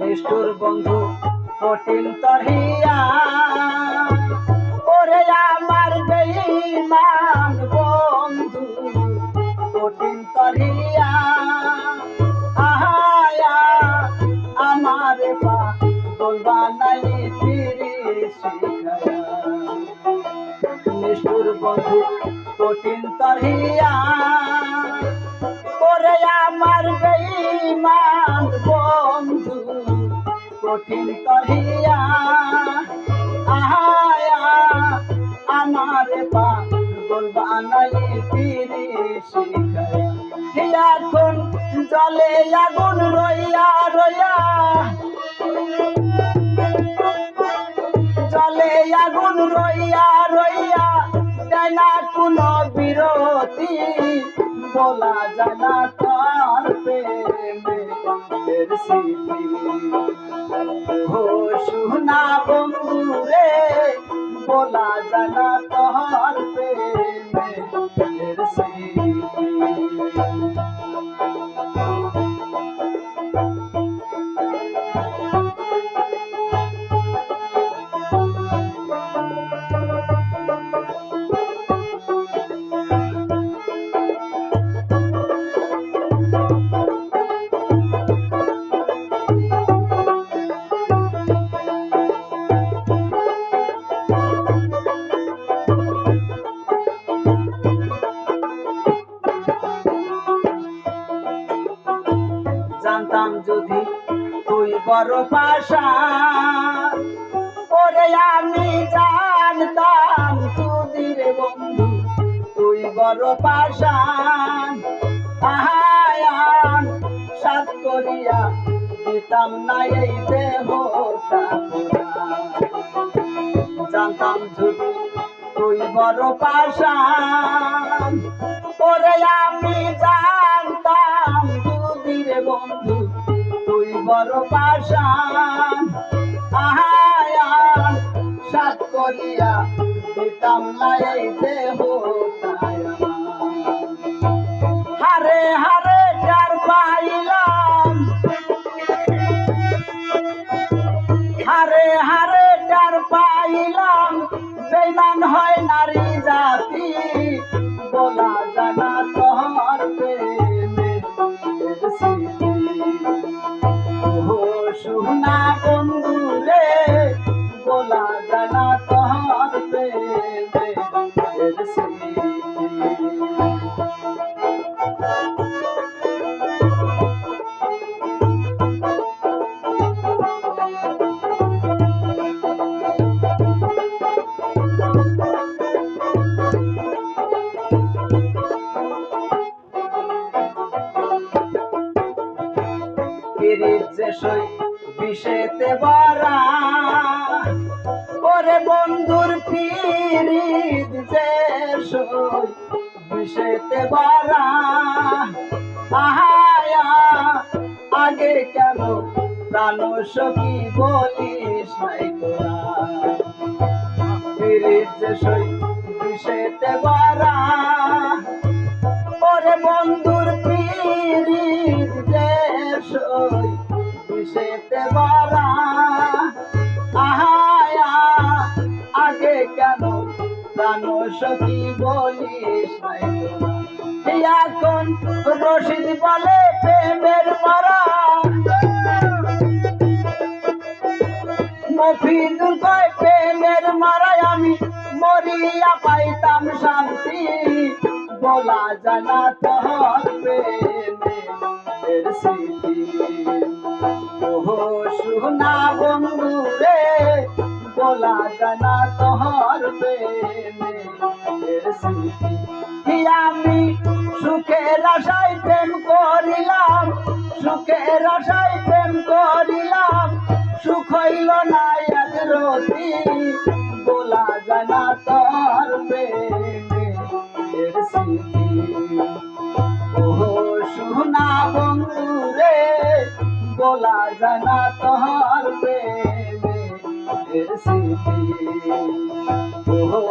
নিষ্ঠুর বন্ধু, কঠিন তরিয়া ওরে আমার বেঈমান বন্ধু, কঠিন তরিয়া আহায়া, আমার পা বলবা নাই নিষ্ঠুর বন্ধু, কঠিন তরিয়া এখন জলে আগুন রইয়া রইয়া জলে আগুন রইয়া রইয়া দেয় না কোনো বিরতি, বলা বন্ধু রে বলা যায় না তার প্রেমের জানতাম যদি তুই বড় পাশা। ওরে আমি জানতাম তুদির বন্ধু, তুই বড় পাশা। আহায়ান সাত করিয়া দিতাম না এই দেহটা। জানতাম যদি তুই বড় পাশান ওরে আমি জানতাম বড় পাশান সাত করিয়া দিতাম আমার। হারে হারে ডার পাইলাম, হারে হারে ডার পাইলাম বেমান হয় নারী জাতি, বলা জানা ওরে বন্ধুর পিরিত যে সই বিষেতে বারা আহায়া, আগে কেন প্রাণ সখী বলিস নাই তোরা? পিরিত যে সই বিষেতে বারা সখী বলিস এখন রশিদ বলে প্রেমের মারা। মফিজুল কয়, প্রেমের মারায় আমি মরিয়া পাইতাম শান্তি। বলা জানা তোর প্রেমের স্মৃতি। ওহো সুনা বন্ধু রে বলা জানা স্মৃতি কি আমি? সুখের আশায় প্রেম করিলাম, সুখের আশায় প্রেম করিলাম। সুখ হইল না এক রতি, বলা জানা তোর প্রেমের স্মৃতি বন্ধু রে বলা জানা তোর প্রেমের স্মৃতি ও